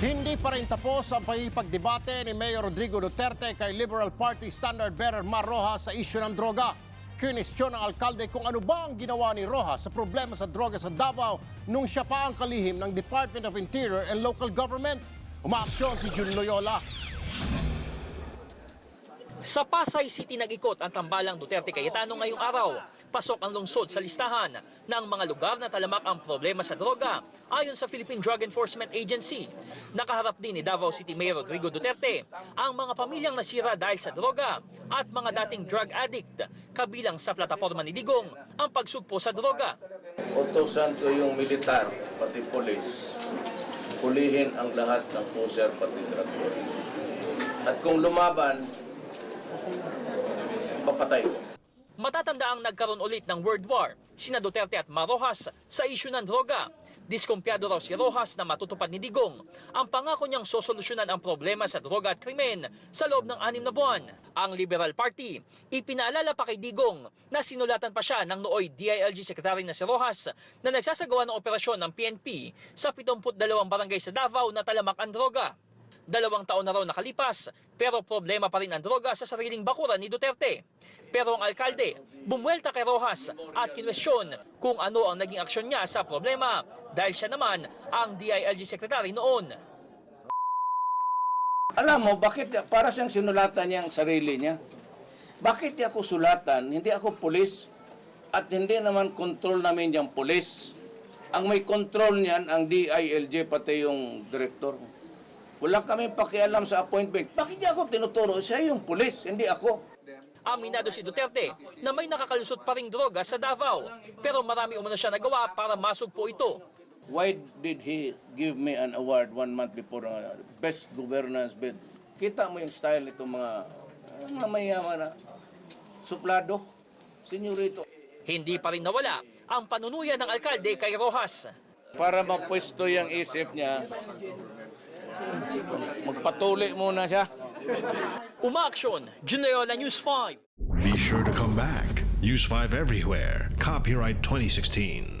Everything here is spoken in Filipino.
Hindi pa rin tapos ang pagdebate ni Mayor Rodrigo Duterte kay Liberal Party Standard Bearer Mar Rojas sa isyu ng droga. Kinestyon ng alkalde kung ano ba ang ginawa ni Rojas sa problema sa droga sa Davao nung siya pa ang kalihim ng Department of Interior and Local Government. Umaaksyon si Jun Loyola. Sa Pasay City nag-ikot ang tambalang Duterte Cayetano ngayong araw. Pasok ang lungsod sa listahan ng mga lugar na talamak ang problema sa droga ayon sa Philippine Drug Enforcement Agency. Nakaharap din ni Davao City Mayor Rodrigo Duterte ang mga pamilyang nasira dahil sa droga at mga dating drug addict kabilang sa plataforma ni Digong ang pagsugpo sa droga. utosan ko yung militar, pati polis, pulihin ang lahat ng puser pati drug. At kung lumaban, papatay. Matatanda ang nagkaroon ulit ng World War, sina Duterte at Marojas sa isyu ng droga. Diskumpiyado raw si Rojas na matutupad ni Digong ang pangako niyang sosolusyonan ang problema sa droga at krimen sa loob ng anim na buwan. Ang Liberal Party, ipinaalala pa kay Digong na sinulatan pa siya ng nooy DILG Secretary na si Rojas na nagsasagawa ng operasyon ng PNP sa 72 barangay sa Davao na talamak ang droga. Dalawang taon na raw nakalipas, pero problema pa rin ang droga sa sariling bakuran ni Duterte. Pero ang alkalde, bumwelta kay Rojas at kinwestiyon kung ano ang naging aksyon niya sa problema dahil siya naman ang DILG Secretary noon. Alam mo, bakit para siyang sinulatan niya ang sarili niya? Bakit niya ako sulatan? Hindi ako pulis. At hindi naman control namin yung pulis. Ang may control niyan, ang DILG, pati yung director. Wala kami pakialam sa appointment. Bakit niya ako tinuturo? Siya yung pulis, hindi ako. Aminado si Duterte na may nakakalusot pa ring droga sa Davao. Pero marami umano siya nagawa para masugpo ito. Why did he give me an award one month before uh, best governance bid? Kita mo yung style nitong mga uh, mga mayaman na suplado, senyorito. Hindi pa rin nawala ang panunuyan ng alkalde kay Rojas. Para mapwesto yung isip niya, magpatuli muna siya. Umaaksyon, Junayola News 5. Be sure to come back. Use 5 everywhere. Copyright 2016.